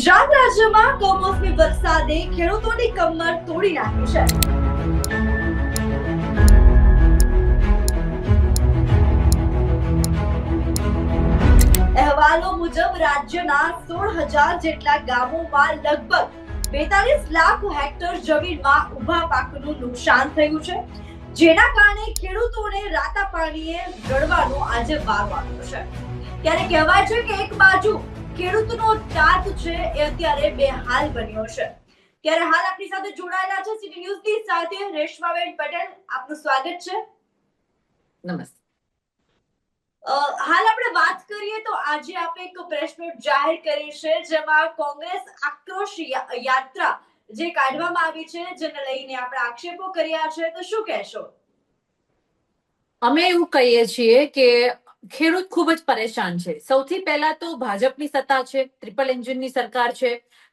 ગુજરાત રાજ્યમાં કમોસમી વરસાદે ખેડૂતોની કમર તોડી નાખી છે. અહેવાલો મુજબ રાજ્યના સોળ હજાર જેટલા ગામોમાં લગભગ બેતાલીસ લાખ હેક્ટર જમીનમાં ઊભા પાકનું નુકસાન થયું છે, જેના કારણે ખેડૂતોને રાતા પાણીએ રડવાનો આજે વારો આવ્યો છે. ત્યારે કહેવાય છે કે એક બાજુ ખેડૂતનો તાત છે એ અત્યારે બેહાલ બન્યો છે. ત્યારે હાલ આપણી સાથે જોડાયેલા છે સિટી ન્યૂઝની સાથે રેશમાબેન પટેલ. આપનું સ્વાગત છે. નમસ્તે. હાલ આપણે વાત કરીએ તો આજે આપણે એક પ્રેસ નોટ જાહેર કરી છે જેમાં કોંગ્રેસ આક્રોશ યાત્રા જે કાઢવામાં આવી છે જેને લઈને આપણે આક્ષેપો કર્યા છે. તો શું કહેશો? અમે એવું કહીએ છીએ કે ખેડૂત ખૂબ જ પરેશાન છે. સૌથી પહેલા તો ભાજપની સત્તા છે ટ્રિપલ એન્જિનની સરકાર છે.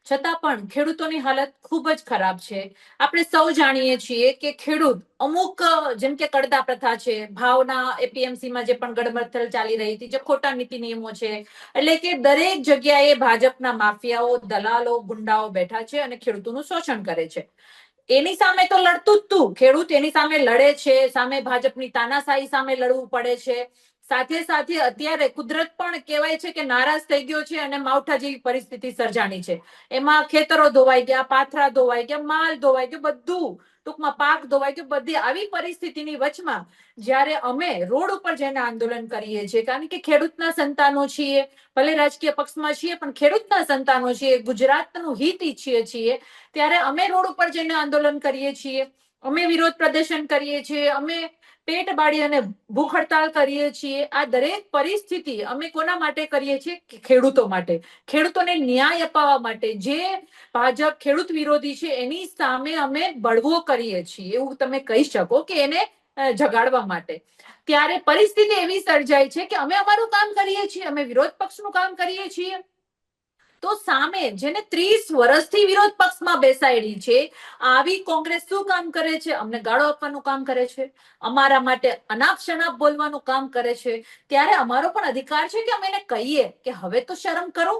છતાં પણ ખેડૂતોની હાલત ખૂબ જ ખરાબ છે. આપણે સૌ જાણીએ છીએ કે ખેડૂત અમુક, જેમ કે કડદા પ્રથા છે, ભાવના એપીએમસીમાં જે પણ ગડમથલ ચાલી રહી હતી, જે ખોટા નીતિ નિયમો છે, એટલે કે દરેક જગ્યાએ ભાજપના માફિયાઓ, દલાલો, ગુંડાઓ બેઠા છે અને ખેડૂતોનું શોષણ કરે છે. એની સામે તો લડતું જ તું. ખેડૂત એની સામે લડે છે, સામે ભાજપની તાનાશાહી સામે લડવું પડે છે. સાથે સાથે અત્યારે કુદરત પણ કહેવાય છે કે નારાજ થઈ ગયો છે અને માવઠા જેવી પરિસ્થિતિ સર્જાણી છે. એમાં ખેતરો ધોવાઈ ગયા, પાથરા ધોવાઈ ગયા, માલ ધોવાઈ ગયો, બધું ટૂંકમાં પાક ધોવાઈ ગયો, બધી આવી પરિસ્થિતિની વચમાં જ્યારે અમે રોડ ઉપર જઈને આંદોલન કરીએ છીએ, કારણ કે ખેડૂતના સંતાનો છીએ, ભલે રાજકીય પક્ષમાં છીએ, પણ ખેડૂતના સંતાનો છીએ, ગુજરાતનું હિત ઈચ્છીએ છીએ, ત્યારે અમે રોડ ઉપર જઈને આંદોલન કરીએ છીએ, અમે વિરોધ પ્રદર્શન કરીએ છીએ, અમે પેટ બાળી અને ભૂખ હડતાલ કરીએ છીએ. આ દરેક પરિસ્થિતિ અમે કોના માટે કરીએ છીએ? ખેડૂતો માટે. ખેડૂતોને ન્યાય અપાવવા માટે. જે ભાજપ ખેડૂત વિરોધી છે, એની સામે અમે બળવો કરીએ છીએ. એવું તમે કહી શકો કે એને જગાડવા માટે. ત્યારે પરિસ્થિતિ એવી સર્જાય છે કે અમે અમારું કામ કરીએ છીએ. અમે વિરોધ પક્ષનું કામ કરીએ છીએ. તો સામે જેને ત્રીસ વર્ષથી વિરોધ પક્ષમાં બેસાડી છે, આવી કોંગ્રેસ શું કામ કરે છે? અમને ગાળો આપવાનું કામ કરે છે? અમારા માટે અનાપ શનાપ બોલવાનું કામ કરે છે? ત્યારે અમારો પણ અધિકાર છે કે અમે એને કહીએ કે હવે તો શરમ કરો.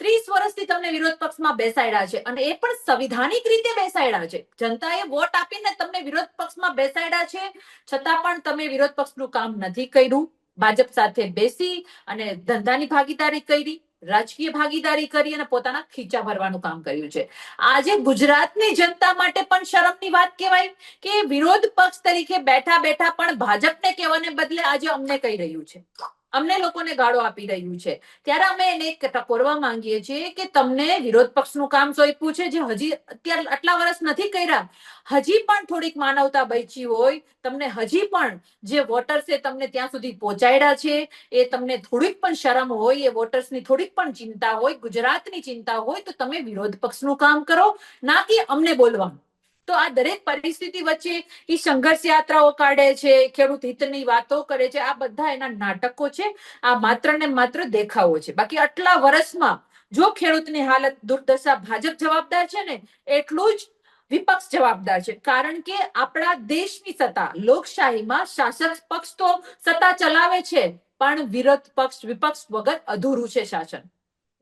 ત્રીસ વર્ષથી તમને વિરોધ પક્ષમાં બેસાડ્યા છે અને એ પણ સંવિધાનિક રીતે બેસાડ્યા છે. જનતાએ વોટ આપીને તમને વિરોધ પક્ષમાં બેસાડ્યા છે, છતાં પણ તમે વિરોધ પક્ષનું કામ નથી કર્યું. ભાજપ સાથે બેસી અને ધંધાની ભાગીદારી કરી. રાજકીય ભાગીદારી કરી અને પોતાના ખીચા ભરવાનું કામ કર્યું છે. આજે ગુજરાતની જનતા માટે પણ શરમની વાત કહેવાય કે વિરોધ પક્ષ તરીકે બેઠા બેઠા પણ ભાજપને કહેવાને બદલે આજે અમને કહી રહ્યું છે. અમને લોકોને ગાળો આપી રહ્યું છે. ત્યારે અમે એને ટકોરવા માંગીએ છીએ કે તમને વિરોધ પક્ષનું કામ સોંપ્યું છે, જે હજી અત્યારે આટલા વર્ષ નથી કર્યા. હજી પણ થોડીક માનવતા બચી હોય. તમને હજી પણ જે વોટર્સે તમને ત્યાં સુધી પહોંચાડ્યા છે. એ તમને થોડીક પણ શરમ હોય, એ વોટર્સની થોડીક પણ ચિંતા હોય, ગુજરાતની ચિંતા હોય, તો તમે વિરોધ પક્ષનું કામ કરો, ના કે અમને બોલવાનું. તો આ દરેક પરિસ્થિતિ વચ્ચે એ સંઘર્ષ યાત્રાઓ કાઢે છે, ખેડૂત હિતની વાતો કરે છે, આ બધા એના નાટકો છે, આ માત્ર ને માત્ર દેખાવો છે. બાકી આટલા વર્ષમાં જો ખેડૂતની હાલત દુર્દશા ભાજપ જવાબદાર છે ને, એટલું જ વિપક્ષ જવાબદાર છે. કારણ કે આપણા દેશની સત્તા, લોકશાહીમાં શાસક પક્ષ તો સત્તા ચલાવે છે, પણ વિરોધ પક્ષ, વિપક્ષ વગર અધૂરું છે શાસન.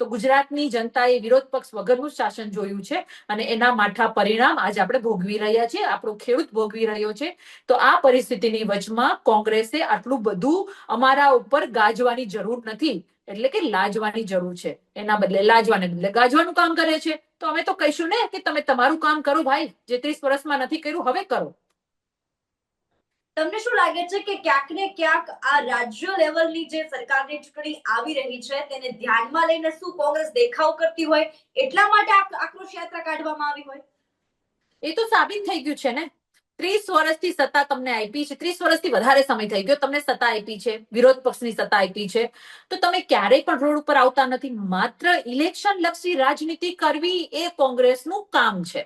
તો ગુજરાતની જનતાએ વિરોધ પક્ષ વગરનું શાસન જોયું છે અને એના માઠા પરિણામ આજે આપણે ભોગવી રહ્યા છીએ. આપણો ખેડૂત ભોગવી રહ્યો છે. તો આ પરિસ્થિતિની વચમાં કોંગ્રેસે આટલું બધું અમારા ઉપર ગાજવાની જરૂર નથી, એટલે કે લાજવાની જરૂર છે. એના બદલે લાજવાને બદલે ગાજવાનું કામ કરે છે. તો અમે તો કહીશું ને કે તમે તમારું કામ કરો ભાઈ. જે ત્રીસ વર્ષમાં નથી કર્યું, હવે કરો. તમને શું લાગે છે કે ક્યાંક ને ક્યાંક આ રાજ્ય લેવલની જે સરકારની ચૂંટણી આવી રહી છે, તેને ધ્યાનમાં લઈને શું કોંગ્રેસ દેખાવ કરતી હોય, એટલા માટે આક્રોશ યાત્રા કાઢવામાં આવી હોય? એ તો સાબિત થઈ ગયું છે ને. ત્રીસ વર્ષથી સત્તા તમને આપી છે. ત્રીસ વર્ષથી વધારે સમય થઈ ગયો, તમને સત્તા આપી છે. વિરોધ પક્ષની સત્તા આપી છે. તો તમે ક્યારેય પણ રોડ ઉપર આવતા નથી. માત્ર ઇલેક્શન લક્ષી રાજનીતિ કરવી એ કોંગ્રેસનું કામ છે.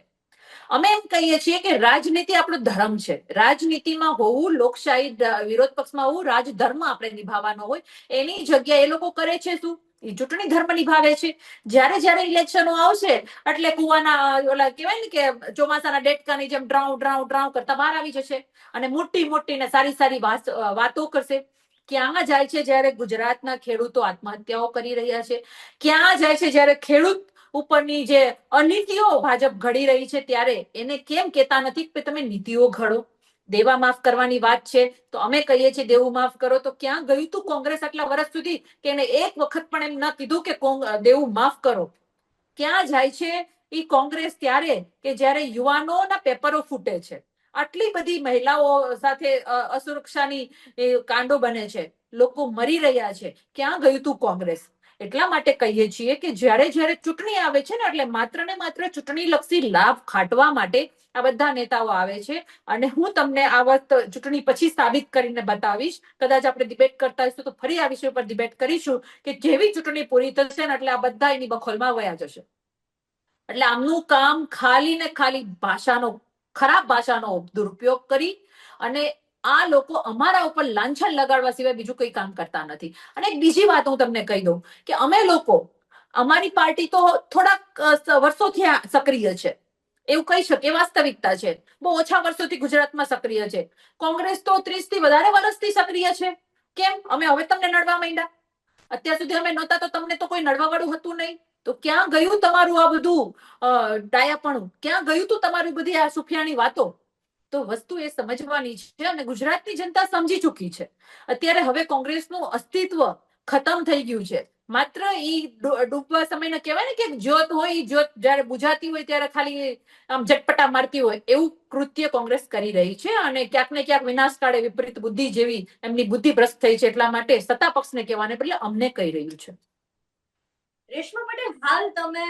અમે એમ કહીએ છીએ કે રાજનીતિ આપણો ધર્મ છે. રાજનીતિમાં હોવું, લોકશાહી વિરોધ પક્ષમાં હોવું, રાજધર્મ આપણે નિભાવવાનો હોય. એની જગ્યાએ એ લોકો કરે છે શું? ચૂંટણી ધર્મ નિભાવે છે. જ્યારે જ્યારે ઇલેક્શનો આવશે, એટલે કુવાના, ઓલા કહેવાય ને કે ચોમાસાના ડેટકાની જેમ ડ્રાઉ ડ્રાઉ ડ્રાઉ કરતા બહાર આવી જશે અને મોટી મોટી ને સારી સારી વાતો કરશે. ક્યાં જાય છે જ્યારે ગુજરાતના ખેડૂતો આત્મહત્યાઓ કરી રહ્યા છે? ક્યાં જાય છે જ્યારે ખેડૂત ઉપરની જે અનીતિઓ ભાજપ ઘડી રહી છે ત્યારે એને કેમ કહેતા નથી કે તમે નીતિઓ ઘડો? દેવા માફ કરવાની વાત છે, તો અમે કહીએ છીએ દેવું માફ કરો, તો ક્યાં ગયું તું કોંગ્રેસ આટલા વર્ષ સુધી કે એને એક વખત પણ એમ ન કીધું કે દેવું માફ કરો? ક્યાં જાય છે એ કોંગ્રેસ ત્યારે કે જ્યારે યુવાનોના પેપરો ફૂટે છે? આટલી બધી મહિલાઓ સાથે અસુરક્ષાની કાંડો બને છે, લોકો મરી રહ્યા છે. ક્યાં ગયું તું કોંગ્રેસ? એટલા માટે કહીએ છીએ કે જ્યારે જ્યારે ચૂંટણી આવે છે ને એટલે માત્ર ને માત્ર ચૂંટણી લક્ષી લાભ ખાટવા માટે આ બધા નેતાઓ આવે છે. અને હું તમને આ વાત ચૂંટણી પછી સાબિત કરીને બતાવીશ. કદાચ આપણે ડિબેટ કરતા હશું તો ફરી આ વિષય પર ડિબેટ કરીશું કે જેવી ચૂંટણી પૂરી થશે ને એટલે આ બધા એની બખોલમાં વયા જશે. એટલે આમનું કામ ખાલી ને ખાલી ભાષાનો, ખરાબ ભાષાનો દુરુપયોગ કરી અને આ લોકો અમારા ઉપર લાંછન લગાડવા સિવાય બીજું કોઈ કામ કરતા નથી. અને એક બીજી વાત હું તમને કહી દઉં કે અમે લોકો, અમારી પાર્ટી તો થોડાક વર્ષોથી સક્રિય છે. એવું કહી શકીએ વાસ્તવિકતા છે. બહુ ઓછા વર્ષોથી ગુજરાતમાં સક્રિય છે. કોંગ્રેસ તો ત્રીસથી વધારે વર્ષથી સક્રિય છે. કેમ? અમે હવે તમને નડવા માંડ્યા. અત્યાર સુધી અમે નહોતા તો તમને તો કોઈ નડવા વાળું હતું નહીં. તો ક્યાં ગયું તમારું આ બધું ડાયાપણું? ક્યાં ગયું તું તમારી બધી આ સુફિયાની વાતો? તો વસ્તુ એ સમજવાની છે અને ગુજરાતની જનતા સમજી ચૂકી છે. અત્યારે હવે કોંગ્રેસનું અસ્તિત્વ ખતમ થઈ ગયું છે. માત્ર ઈ ડૂબવા સમયને કહેવાય ને કે જ્યોત હોય, જ્યોત જયારે બુજાતી હોય ત્યારે ખાલી આમ ઝટપટા મારતી હોય, એવું કૃત્ય કોંગ્રેસ કરી રહી છે અને ક્યાંક ને ક્યાંક વિનાશકાળે વિપરીત બુદ્ધિ જેવી એમની બુદ્ધિ ભ્રષ્ટ થઈ છે એટલા માટે સત્તા પક્ષને કહેવાને બદલે અમને કહી રહ્યું છે. રેશમા પટેલ, હાલ તમે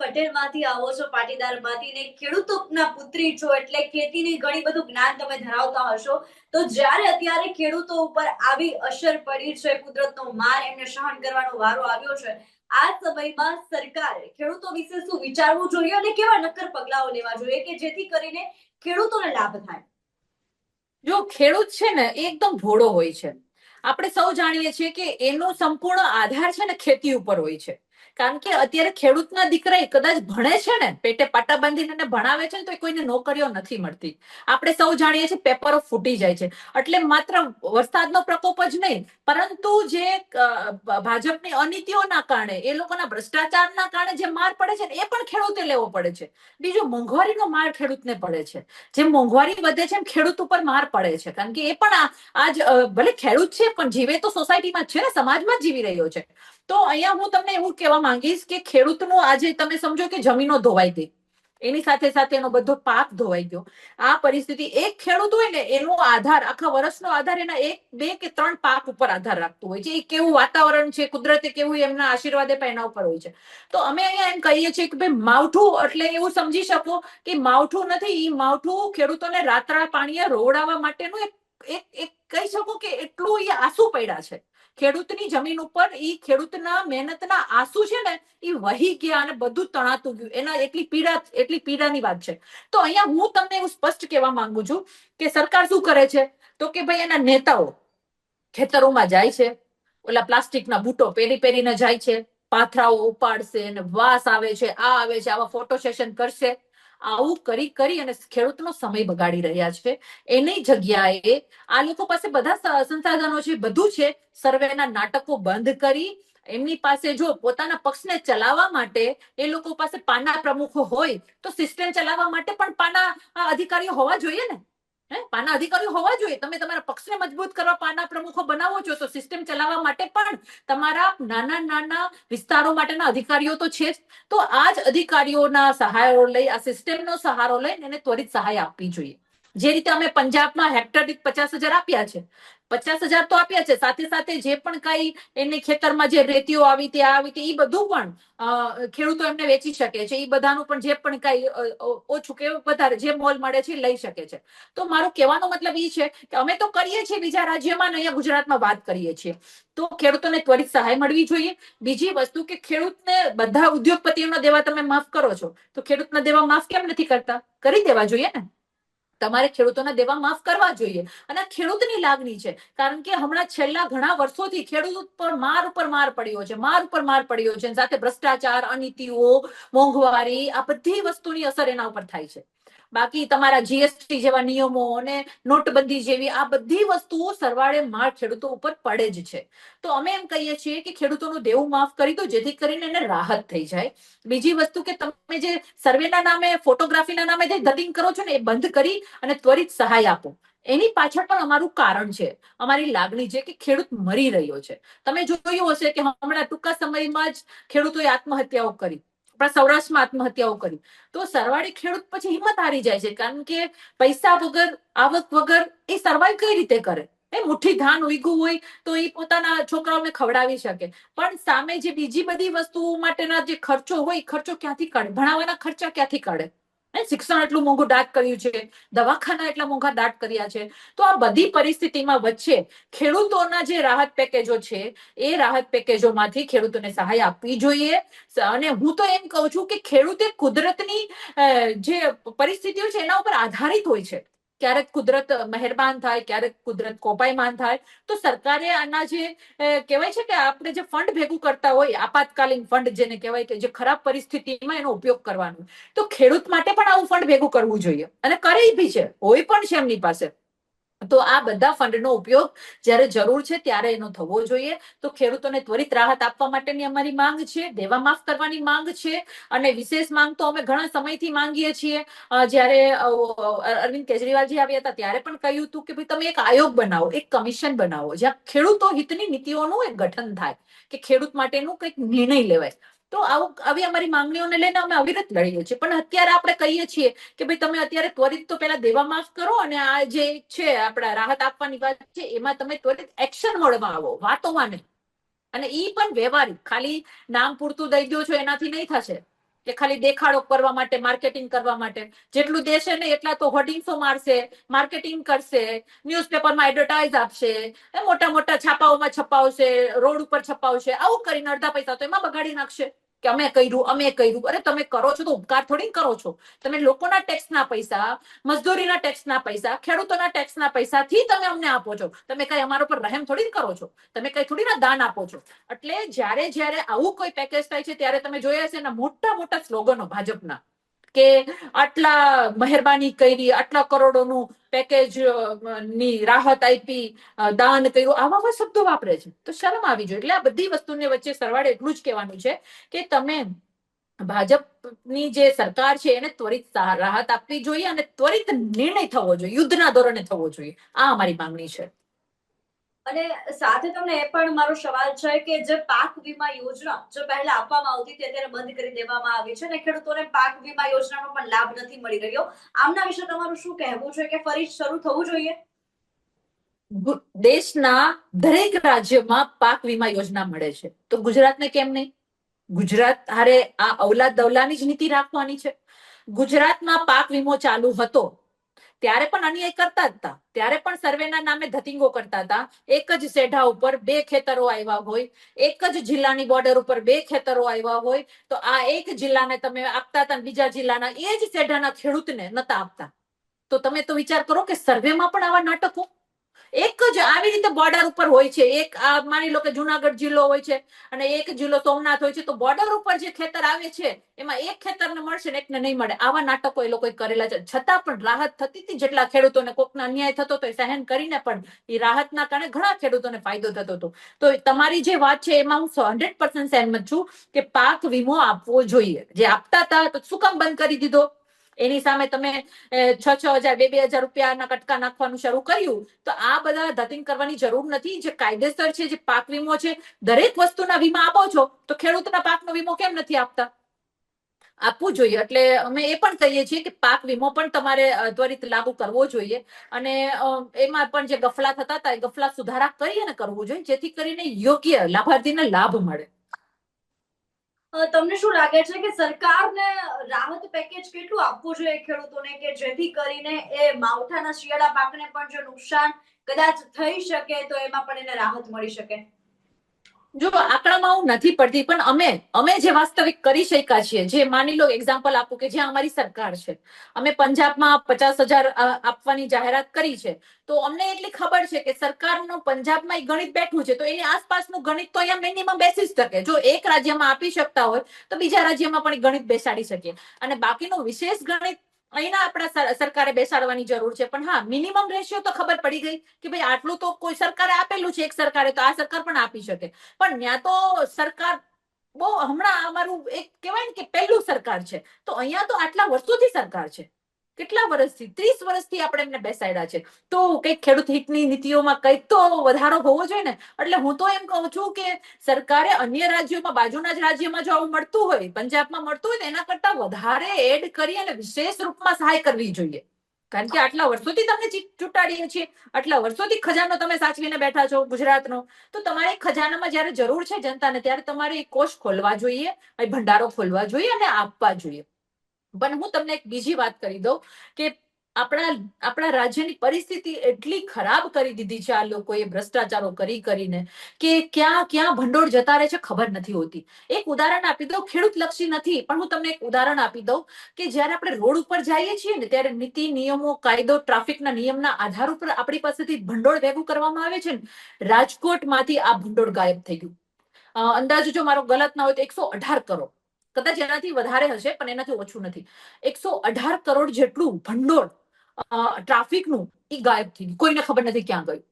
પટેલમાંથી આવો છો, પાટીદારમાંથી ને ખેડૂતોના પુત્રી છો, એટલે ખેતીની ઘણી બધું જ્ઞાન તમે ધરાવતા હશો. તો જ્યારે અત્યારે ખેડૂતો ઉપર આવી અસર પડી છે, કુદરતનો માર એમને સહન કરવાનો વારો આવ્યો છે, આ સમયમાં સરકારે ખેડૂતો વિશે શું વિચારવું જોઈએ અને કેવા નક્કર પગલાઓ લેવા જોઈએ કે જેથી કરીને ખેડૂતોને લાભ થાય? જો ખેડૂત છે ને, એ એકદમ ભોળો હોય છે. આપણે સૌ જાણીએ છીએ કે એનો સંપૂર્ણ આધાર છે ને ખેતી ઉપર હોય છે. કારણ કે અત્યારે ખેડૂતના દીકરા કદાચ ભણે છે ને, પેટે પાટા બાંધીને ભણાવે છે ને, તો કોઈને નોકરીઓ નથી મળતી. આપણે સૌ જાણીએ છીએ પેપરો ફૂટી જાય છે. એટલે માત્ર વરસાદનો પ્રકોપ જ નહીં, પરંતુ જે ભાજપની અનીતિઓના કારણે, એ લોકોના ભ્રષ્ટાચારના કારણે જે માર પડે છે ને, એ પણ ખેડૂતે લેવો પડે છે. બીજું મોંઘવારીનો માર ખેડૂતને પડે છે. જેમ મોંઘવારી વધે છે એમ ખેડૂત ઉપર માર પડે છે. કારણ કે એ પણ આજ ભલે ખેડૂત છે, પણ જીવે તો સોસાયટીમાં છે ને, સમાજમાં જીવી રહ્યો છે. તો અહીંયા હું તમને એવું કહેવા માંગીશ કે ખેડૂતનું આજે તમે સમજો કે જમીનો ધોવાઈ ગઈ. એની સાથે સાથે એનો બધો પાક ધોવાઈ ગયો. આ પરિસ્થિતિ એક ખેડૂત હોય ને એનો આધાર, આખા વર્ષનો આધાર એના એક, બે કે ત્રણ પાક ઉપર આધાર રાખતું હોય છે. એ કેવું વાતાવરણ છે, કુદરતે કેવું એમના આશીર્વાદે પણ એના ઉપર હોય છે. તો અમે અહીંયા એમ કહીએ છીએ કે ભાઈ માવઠું, એટલે એવું સમજી શકો કે માવઠું નથી એ માવઠું ખેડૂતોને રાતરા પાણીએ રોવડાવવા માટેનું એક એક કહી શકો કે એટલું એ આંસુ પડ્યા છે. ખેડૂતની જમીન ઉપર ઈ ખેડૂતના મહેનતના આંસુ છે ને એ વહી ગયા અને બધું તણાતું ગયું. એના એટલી પીડા, એટલી પીડાની વાત છે. તો અહીંયા હું તમને એવું સ્પષ્ટ કહેવા માંગુ છું કે સરકાર શું કરે છે? તો કે ભાઈ એના નેતાઓ ખેતરોમાં જાય છે, ઓલા પ્લાસ્ટિકના બૂટો પહેરી પહેરીને જાય છે, પાથરાઓ ઉપાડશે અને વાસ આવે છે, આ આવે છે, આવા ફોટો સેશન કરશે. આવું કરી કરી અને ખેડૂતનો સમય બગાડી રહ્યા છે. એની જગ્યાએ આ લોકો પાસે બધા સંસાધનો છે, બધું છે. સર્વેના નાટકો બંધ કરી, એમની પાસે જો પોતાના પક્ષને ચલાવવા માટે એ લોકો પાસે પાના પ્રમુખો હોય, તો સિસ્ટમ ચલાવવા માટે પણ પાના અધિકારીઓ હોવા જોઈએ ને? હે? પાના અધિકારીઓ હોવા જોઈએ. તમે તમારા પક્ષને મજબૂત કરવા પાના પ્રમુખો બનાવો છો, તો સિસ્ટમ ચલાવવા માટે પણ તમારા નાના નાના વિસ્તારો માટેના અધિકારીઓ તો છે જ. તો આ જ અધિકારીઓના સહાયો લઈ, આ સિસ્ટમનો સહારો લઈને એને ત્વરિત સહાય આપવી જોઈએ. જે રીતે અમે પંજાબમાં હેક્ટર દીઠ પચાસ હજાર આપ્યા છે પચાસ હજાર તો આપ્યા છે. સાથે સાથે જે પણ કઈ એને ખેતરમાં જે રેતીઓ આવી તે આવી તે એ બધું પણ ખેડૂતો એમને વેચી શકે છે. એ બધાનું પણ જે પણ કઈ ઓછું કે વધારે જે મોલ મળે છે લઈ શકે છે. તો મારો કહેવાનો મતલબ એ છે કે અમે તો કરીએ છીએ બીજા રાજ્યમાં અહીંયા ગુજરાતમાં વાત કરીએ છીએ. તો ખેડૂતોને ત્વરિત સહાય મળવી જોઈએ. બીજી વસ્તુ કે ખેડૂતને બધા ઉદ્યોગપતિઓના દેવા તમે માફ કરો છો. તો ખેડૂતના દેવા માફ કેમ નથી કરતા? કરી દેવા જોઈએ ને? તમારે ખેડૂતોના દેવા માફ કરવા જોઈએ. અને ખેડૂતની લાગણી છે. કારણ કે હમણાં છેલ્લા ઘણા વર્ષોથી ખેડૂત પર માર ઉપર માર પડ્યો છે. માર ઉપર માર પડ્યો છે. સાથે ભ્રષ્ટાચાર, અનીતિઓ, મોંઘવારી આ બધી વસ્તુની અસર એના ઉપર થાય છે. બાકી તમારા જીએસટી જેવા નિયમો અને નોટબંધી જેવી આ બધી વસ્તુઓ સરવાળે માર ખેડૂતો ઉપર પડે જ છે. તો અમે એમ કહીએ છીએ કે ખેડૂતોનું દેવું માફ કરી દો, જેથી કરીને એને રાહત થઈ જાય. બીજી વસ્તુ કે તમે જે સર્વેના નામે, ફોટોગ્રાફીના નામે જે ધતિંગ કરો છો ને, એ બંધ કરી અને ત્વરિત સહાય આપો. એની પાછળ પણ અમારું કારણ છે. અમારી લાગણી છે કે ખેડૂત મરી રહ્યો છે. તમે જોયું હશે કે હમણાં ટૂંકા સમયમાં જ ખેડૂતોએ આત્મહત્યાઓ કરી. આપણા સૌરાષ્ટ્રમાં આત્મહત્યાઓ કરી. તો સરવાળે ખેડૂત પછી હિંમત હારી જાય છે, કારણ કે પૈસા વગર, આવક વગર એ સર્વાઈવ કઈ રીતે કરે? એ મુઠ્ઠી ધાન ઉગ્યું હોય તો એ પોતાના છોકરાઓને ખવડાવી શકે. પણ સામે જે બીજી બધી વસ્તુઓ માટેના જે ખર્ચો હોય ખર્ચો ક્યાંથી કાઢે? ભણાવવાના ખર્ચા ક્યાંથી કાઢે? શિક્ષણ એટલું મોંઘું દાટ કર્યું છે દવાખાના એટલા મોંઘા દાટ કર્યા છે. તો આ બધી પરિસ્થિતિમાં વચ્ચે ખેડૂતોના જે રાહત પેકેજો છે એ રાહત પેકેજોમાંથી ખેડૂતોને સહાય આપવી જોઈએ. અને હું તો એમ કહું છું કે ખેડૂતે કુદરતની અ, જે પરિસ્થિતિઓ છે એના ઉપર આધારિત હોય છે. ક્યારેક કુદરત મહેરબાન થાય, ક્યારેક કુદરત કોપાયમાન થાય. તો સરકારે આના જે કહેવાય છે કે આપણે જે ફંડ ભેગું કરતા હોય, આપાતકાલીન ફંડ જેને કહેવાય કે જે ખરાબ પરિસ્થિતિમાં એનો ઉપયોગ કરવાનો. તો ખેડૂત માટે પણ આવું ફંડ ભેગું કરવું જોઈએ. અને કરે બી છે, હોય પણ છે એમની પાસે. તો આ બધા ફંડનો ઉપયોગ જ્યારે જરૂર છે ત્યારે એનો થવો જોઈએ. તો ખેડૂતોને ત્વરિત રાહત આપવા માટેની અમારી માંગ છે, દેવા માફ કરવાની માંગ છે અને વિશેષ માંગ તો અમે ઘણા સમયથી માંગીએ છીએ. જ્યારે અરવિંદ કેજરીવાલજી આવ્યા હતા ત્યારે પણ કહ્યું હતું કે ભાઈ તમે એક આયોગ બનાવો, એક કમિશન બનાવો જ્યાં ખેડૂતો હિતની નીતિઓનું એક ગઠન થાય કે ખેડૂત માટેનું કંઈક નિર્ણય લેવાય. તો આવું, આવી અમારી માંગણીઓને લઈને અમે અવિરત લડીએ છીએ. પણ અત્યારે આપણે કહીએ છીએ કે ભાઈ તમે અત્યારે ત્વરિત તો પેલા દેવા માફ કરો અને આ જે છે, આપણા રાહત આપવાની વાત છે, એમાં તમે ત્વરિત એક્શન મોડમાં આવો, વાતોમાં નહીં. અને ઈ પણ વ્યવહારિક. ખાલી નામ પૂરતું દઈ દો છો, એનાથી નહીં થશે. કે ખાલી દેખાડો કરવા માટે માર્કેટિંગ કરવા માટે. જેટલું દેશે ને એટલા તો હોર્ડિંગ્સો મારશે માર્કેટિંગ કરશે ન્યૂઝપેપરમાં એડવર્ટાઇઝ આપશે મોટા મોટા છાપાઓમાં છપાવશે, રોડ ઉપર છપાવશે, આવું કરીને અડધા પૈસા તો એમાં બગાડી નાખશે. કે અમે કર્યું અમે કર્યું. અરે તમે કરો છો તો ઉપકાર થોડી કરો છો. તમે લોકોના ટેક્સના પૈસા, મજદૂરીના ટેક્સના પૈસા, ખેડૂતોના ટેક્સના પૈસાથી તમે અમને આપો છો. તમે કઈ અમારા પર રહેમ થોડી કરો છો? તમે કઈ થોડી ના દાન આપો છો? એટલે જ્યારે જ્યારે આવું કોઈ પેકેજ થાય છે, ત્યારે તમે જોયા હશે એના મોટા મોટા સ્લોગનો ભાજપના. કે આટલા મહેરબાની કરી, આટલા કરોડોનું પેકેજની રાહત આપી દાન કર્યું, આવા આવા શબ્દો વાપરે છે. તો શરમ આવી જોઈએ. એટલે આ બધી વસ્તુને વચ્ચે સરવાળે એટલું જ કહેવાનું છે કે તમે ભાજપની જે સરકાર છે એને ત્વરિત રાહત આપવી જોઈએ અને ત્વરિત નિર્ણય થવો જોઈએ, યુદ્ધના ધોરણે થવો જોઈએ. આ અમારી માંગણી છે. અને સાથે તમને એ પણ મારો સવાલ છે કે જે પાક વીમા યોજના જે પહેલા આપવામાં આવતી હતી, અત્યારે બંધ કરી દેવામાં આવી છે અને ખેડૂતોને પાક વીમા યોજનાનો પણ લાભ નથી મળી રહ્યો. આમના વિશે તમારું શું કહેવું છે કે ફરી શરૂ થવું જોઈએ? દેશના દરેક રાજ્યમાં પાક વીમા યોજના મળે છે. તો ગુજરાતને કેમ નહીં? ગુજરાત હારે આ અવલાદ દવલાની જ નીતિ રાખવાની છે. ગુજરાતમાં પાક વીમો ચાલુ હતો. ત્યારે પણ અન્યાય કરતા હતા. ત્યારે પણ સર્વેના નામે ધતિંગો કરતા હતા. એક જ સેઢા ઉપર બે ખેતરો આવ્યા હોય. એક જ જિલ્લાની બોર્ડર ઉપર બે ખેતરો આવ્યા હોય. તો આ એક જિલ્લાને તમે આપતા હતા બીજા જિલ્લાના એ જ સેઢાના ખેડૂતને નતા આપતા. તો તમે તો વિચાર કરો કે સર્વેમાં પણ આવા નાટકો એક જ આવી રીતે બોર્ડર ઉપર હોય છે. એક માની લો કે જુનાગઢ જિલ્લો હોય છે અને એક જિલ્લો સોમનાથ હોય છે, તો બોર્ડર ઉપર જે ખેતર આવે છે, એમાં એક ખેતરને મળશે ને એકને નહીં મળે. આવા નાટકો એ લોકોએ કરેલા છે. છતાં પણ રાહત થતી હતી જેટલા ખેડૂતોને કોકનો અન્યાય થતો હતો એ સહન કરીને પણ એ રાહતના કારણે ઘણા ખેડૂતોને ફાયદો થતો હતો. તો તમારી જે વાત છે એમાં હું હંડ્રેડ પર્સન્ટ સહેમત છું કે પાક વીમો આપવો જોઈએ. જે આપતા હતા તો શું કામ બંધ કરી દીધો? એની સામે તમે છ છ હજાર, બે બે હજાર રૂપિયાના કટકા નાખવાનું શરૂ કર્યું, તો આ બધા ધતિંગ કરવાની જરૂર નથી. જે કાયદેસર છે, જે પાક વીમો છે, દરેક વસ્તુના વીમા આપો છો, તો ખેડૂતના પાકનો વીમો કેમ નથી આપતા? આપવું જોઈએ. એટલે અમે એ પણ કહીએ છીએ કે પાક વીમો પણ તમારે ત્વરિત લાગુ કરવો જોઈએ. અને એમાં પણ જે ગફલા થતા હતા, એ ગફલા સુધારા કરી અને કરવું જોઈએ, જેથી કરીને યોગ્ય લાભાર્થીને લાભ મળે. તમને શું લાગે છે કે સરકારને રાહત પેકેજ કેટલું આપવું જોઈએ ખેડૂતોને કે જેથી કરીને એ માવઠાના શિયાળા પાકને પણ જો નુકસાન કદાચ થઈ શકે તો એમાં પણ એને રાહત મળી શકે? જો આંકડામાં હું નથી પડતી, પણ અમે અમે જે વાસ્તવિક કરી શક્યા છીએ, જે માની લો એક્ઝામ્પલ આપું કે જ્યાં અમારી સરકાર છે, અમે પંજાબમાં પચાસ હજાર આપવાની જાહેરાત કરી છે, તો અમને એટલી ખબર છે કે સરકારનું પંજાબમાં એ ગણિત બેઠું છે, તો એની આસપાસનું ગણિત તો અહીંયા મિનિમમ બેસી જ શકે. જો એક રાજ્યમાં આપી શકતા હોય, તો બીજા રાજ્યમાં પણ ગણિત બેસાડી શકીએ. અને બાકીનું વિશેષ ગણિત અહીંના આપણા સરકારે બેસાડવાની જરૂર છે. પણ હા મિનિમમ રેશિયો તો ખબર પડી ગઈ કે ભાઈ આટલું તો કોઈ સરકારે આપેલું છે, એક સરકારે તો આ સરકાર પણ આપી શકે. પણ ત્યાં તો સરકાર બહુ હમણાં અમારું એક કહેવાય ને કે પહેલું સરકાર છે. તો અહીંયા તો આટલા વર્ષોથી સરકાર છે. કેટલા વર્ષથી? ત્રીસ વર્ષથી આપણે એમને બેસાડ્યા છે. તો કઈ ખેડૂત હિતની નીતિઓમાં કંઈક તો વધારો હોવો જોઈએ ને? એટલે હું તો એમ કહું છું કે સરકારે અન્ય રાજ્યોમાં, બાજુના જ રાજ્યમાં જો આવું મળતું હોય, પંજાબમાં મળતું હોય ને, એના કરતા વધારે એડ કરી અને વિશેષ રૂપમાં સહાય કરવી જોઈએ. કારણ કે આટલા વર્ષોથી તમને ચૂંટાડીએ છીએ. આટલા વર્ષોથી ખજાનો તમે સાચવીને બેઠા છો ગુજરાતનો. તો તમારે ખજાનામાં જ્યારે જરૂર છે જનતાને, ત્યારે તમારે કોષ ખોલવા જોઈએ ભંડારો ખોલવા જોઈએ અને આપવા જોઈએ. પણ હું તમને એક બીજી વાત કરી દઉં કે આપણા આપણા રાજ્યની પરિસ્થિતિ એટલી ખરાબ કરી દીધી છે આ લોકોએ ભ્રષ્ટાચારો કરી કરીને કે ક્યાં ક્યાં ભંડોળ જતા રહે છે ખબર નથી હોતી. એક ઉદાહરણ આપી દઉં ખેડૂત લક્ષી નથી, પણ હું તમને એક ઉદાહરણ આપી દઉં કે જ્યારે આપણે રોડ ઉપર જઈએ છીએ ને ત્યારે નીતિ, નિયમો, કાયદો, ટ્રાફિકના નિયમના આધાર ઉપર આપણી પાસેથી ભંડોળ ભેગું કરવામાં આવે છે ને, રાજકોટમાંથી આ ભંડોળ ગાયબ થઈ ગયું. અંદાજો જો મારો ગલત ના હોય તો એકસો અઢાર કરોડ. કદાચ એનાથી વધારે હશે, પણ એનાથી ઓછું નથી. એકસો અઢાર કરોડ જેટલું ભંડોળ ટ્રાફિકનું એ ગાયબ થઈ ગયું. કોઈને ખબર નથી ક્યાં ગયું.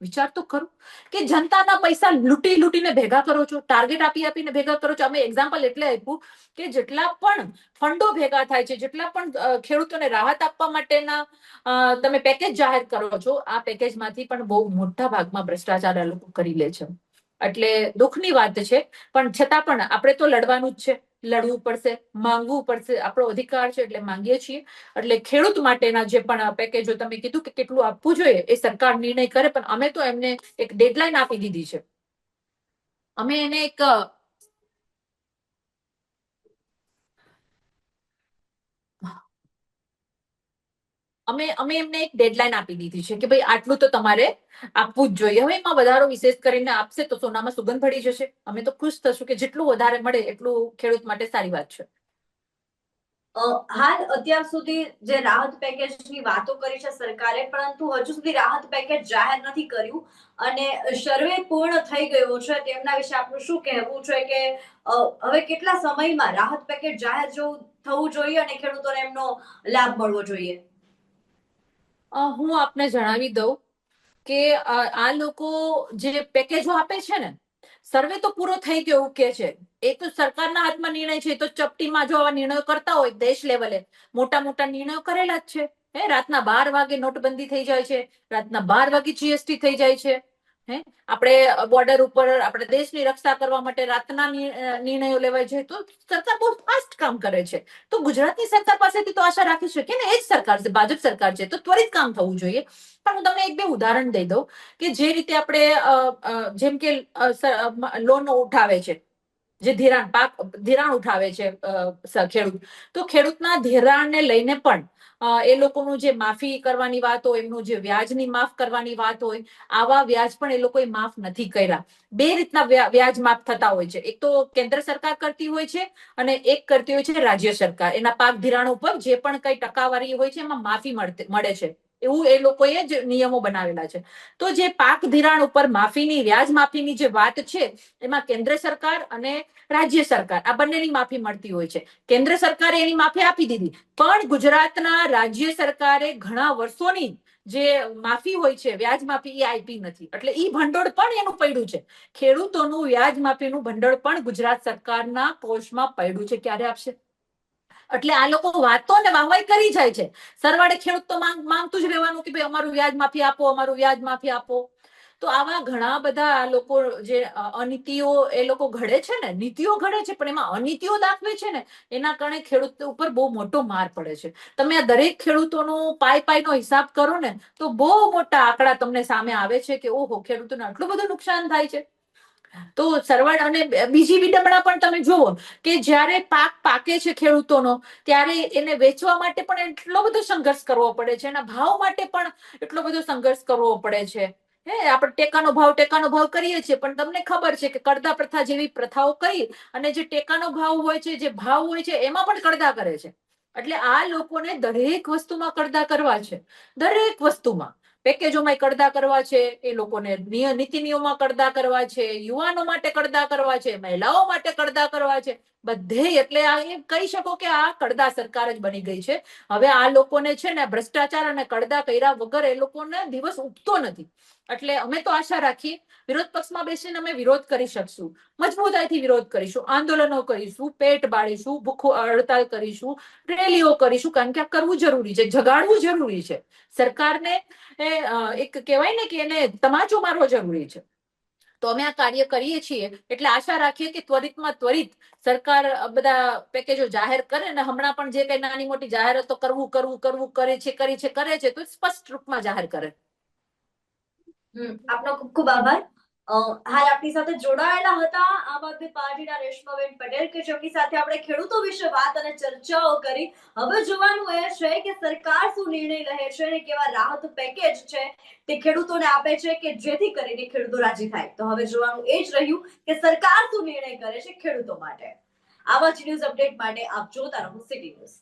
વિચાર તો કરો કે જનતાના પૈસા લૂંટી લૂંટીને ભેગા કરો છો, ટાર્ગેટ આપી આપીને ભેગા કરો છો. અમે એક્ઝામ્પલ એટલે આપ્યું કે જેટલા પણ ફંડો ભેગા થાય છે, જેટલા પણ ખેડૂતોને રાહત આપવા માટેના તમે પેકેજ જાહેર કરો છો, આ પેકેજમાંથી પણ બહુ મોટા ભાગમાં ભ્રષ્ટાચાર આ લોકો કરી લે છે. એટલે દુઃખની વાત છે, પણ છતાં પણ આપણે તો લડવાનું જ છે. લડવું પડશે, માંગવું પડશે, આપણો અધિકાર છે એટલે માંગીએ છીએ. એટલે ખેડૂત માટેના જે પણ પેકેજો તમે કીધું કે કેટલું આપવું જોઈએ, એ સરકાર નિર્ણય કરે, પણ અમે તો એમને એક ડેડલાઈન આપી દીધી છે. અમે એને એક અમે અમે એમને એક ડેડલાઈન આપી દીધી છે કે ભાઈ આટલું તો તમારે આપવું જ જોઈએ. હવે એમાં વધારો વિશેષ કરીને આપશે તો સોનામાં સુગંધ પડી જશે. અમે તો ખુશ થશું કે જેટલું વધારે મળે એટલું ખેડૂત માટે સારી વાત છે. હાલ અત્યાર સુધી જે રાહત પેકેજની વાતો કરી છે સરકારે, પરંતુ હજુ સુધી રાહત પેકેજ જાહેર નથી કર્યું અને સર્વે પૂર્ણ થઈ ગયો છે. તેમના વિશે આપનું શું કહેવું છે કે હવે કેટલા સમયમાં રાહત પેકેજ જાહેર થવું જોઈએ અને ખેડૂતોને એમનો લાભ મળવો જોઈએ? હું આપને જણાવી દઉં કે આ લોકો જે પેકેજો આપે છે ને, સર્વે તો પૂરો થઈ ગયો એવું કે છે. એ તો સરકારના હાથમાં નિર્ણય છે તો ચપટીમાં જો આવા નિર્ણયો કરતા હોય, દેશ લેવલે, મોટા મોટા નિર્ણયો કરેલા જ છે. હે, રાતના બાર વાગે નોટબંધી થઈ જાય છે, રાતના બાર વાગે જીએસટી થઈ જાય છે. હે? આપણે બોર્ડર ઉપર આપણે દેશની રક્ષા કરવા માટે રાતના નિર્ણયો લેવાય છે તો સરકાર બહુ ફાસ્ટ કામ કરે છે. તો ગુજરાતની સરકાર પાસેથી તો આશા રાખી શકીએ ને, એ જ સરકાર છે, ભાજપ સરકાર છે, તો ત્વરિત કામ થવું જોઈએ. પણ હું તમને એક બે ઉદાહરણ દઈ દઉં કે જે રીતે આપણે જેમ કે લોન ઉઠાવે છે, જે ધિરાણ, પાક, ધિરાણ ઉઠાવે છે ખેડૂત. તો ખેડૂતના ધિરાણને લઈને પણ એ લોકોનું જે માફી કરવાની વાત હોય, એમનું જે વ્યાજની માફ કરવાની વાત હોય, આવા વ્યાજ પણ એ લોકોએ માફ નથી કર્યા. બે રીતના વ્યાજ માફ થતા હોય છે. એક તો કેન્દ્ર સરકાર કરતી હોય છે અને એક કરતી હોય છે રાજ્ય સરકાર. એના પાક ધિરાણ ઉપર જે પણ કઈ ટકાવારી હોય છે, એમાં માફી મળે છે. એવું એ લોકોએ જ નિયમો બનાવેલા છે. તો જે પાક ધિરાણ ઉપર માફીની, વ્યાજ માફીની જે વાત છે, એમાં કેન્દ્ર સરકાર અને રાજ્ય સરકાર, આ બંનેની માફી મળતી હોય છે. કેન્દ્ર સરકારે એની માફી આપી દીધી. પણ ગુજરાતના રાજ્ય સરકારે ઘણા વર્ષોની જે માફી હોય છે, વ્યાજ માફી એ આપી નથી. એટલે ઈ ભંડોળ પણ એનું પડ્યું છે. ખેડૂતોનું વ્યાજ માફીનું ભંડોળ પણ ગુજરાત સરકારના કોષમાં પડ્યું છે. ક્યારે આપશે? એટલે આ લોકો વાતો ને વાહવાઈ કરી જાય છે. સરવાળે ખેડૂત તો માંગ, માંગતું જ રહેવાનું કે ભાઈ અમારું વ્યાજ માફી આપો, અમારું વ્યાજ માફી આપો. તો આવા ઘણા બધા આ લોકો જે અનીતિઓ એ લોકો ઘડે છે ને, નીતિઓ ઘડે છે, પણ એમાં અનીતિઓ દાખવે છે ને, એના કારણે ખેડૂત ઉપર બહુ મોટો માર પડે છે. તમે આ દરેક ખેડૂતોનો પાય પાયનો હિસાબ કરો ને, તો બહુ મોટા આંકડા તમને સામે આવે છે કે ઓહો, ખેડૂતોને આટલું બધું નુકસાન થાય છે. તો સરવાળ અને બીજી વિડંબણા પણ તમે જુઓ કે જ્યારે પાક પાકે છે ખેડૂતોનો, ત્યારે એને વેચવા માટે પણ એટલો બધો સંઘર્ષ કરવો પડે છે. એના ભાવ માટે પણ એટલો બધો સંઘર્ષ કરવો પડે છે. હે, આપણે ટેકાનો ભાવ ટેકાનો ભાવ કરીએ છીએ, પણ તમને ખબર છે કે કરદા પ્રથા જેવી પ્રથાઓ કરી અને જે ટેકાનો ભાવ હોય છે, જે ભાવ હોય છે, એમાં પણ કરદા કરે છે. એટલે આ લોકોને દરેક વસ્તુમાં કરદા કરવા છે. દરેક વસ્તુમાં. પેકેજોમાં કડદા કરવા છે, એ લોકોને નીતિ નિયમોમાં કડદા કરવા છે, યુવાનો માટે કડદા કરવા છે, મહિલાઓ માટે કડદા કરવા છે. બધે એટલે આ એમ કહી શકો કે આ કડદા સરકાર જ બની ગઈ છે. હવે આ લોકોને છે ને ભ્રષ્ટાચાર અને કડદા કર્યા વગર એ લોકોને દિવસ ઉગતો નથી. એટલે અમે તો આશા રાખીએ, વિરોધ પક્ષમાં બેસીને અમે વિરોધ કરી શકશું. મજબૂતાઈથી વિરોધ કરીશું, આંદોલનો કરીશું, પેટ બાળીશું, ભૂખો હડતાલ કરીશું, રેલીઓ કરીશું, કારણ કે આ કરવું જરૂરી છે, જગાડવું જરૂરી છે. સરકારને એક કહેવાય ને કે એને તમાચો મારવો જરૂરી છે. તો અમે આ કાર્ય કરીએ છીએ એટલે આશા રાખીએ કે ત્વરિતમાં ત્વરિત સરકાર બધા પેકેજો જાહેર કરે ને હમણાં પણ જે કઈ નાની મોટી જાહેરાતો કરવું કરવું કરવું, કરે છે, કરી છે, કરે છે, તો સ્પષ્ટ રૂપમાં જાહેર કરે. આપનો ખૂબ ખૂબ આભાર. હાલ આપની સાથે જોડાયેલા હતા આમ આદમી પાર્ટીના રેશમાબેન પટેલ કે જેમની સાથે આપણે ખેડૂતો વિશે વાત અને ચર્ચાઓ કરી. હવે જોવાનું એ છે કે સરકાર શું નિર્ણય લે છે અને કેવા રાહત પેકેજ છે તે ખેડૂતોને આપે છે કે જેથી કરીને ખેડૂતો રાજી થાય. તો હવે જોવાનું એ જ રહ્યું કે સરકાર શું નિર્ણય કરે છે ખેડૂતો માટે. આવા જ ન્યૂઝ અપડેટ માટે આપ જોતા રહો સિટી ન્યૂઝ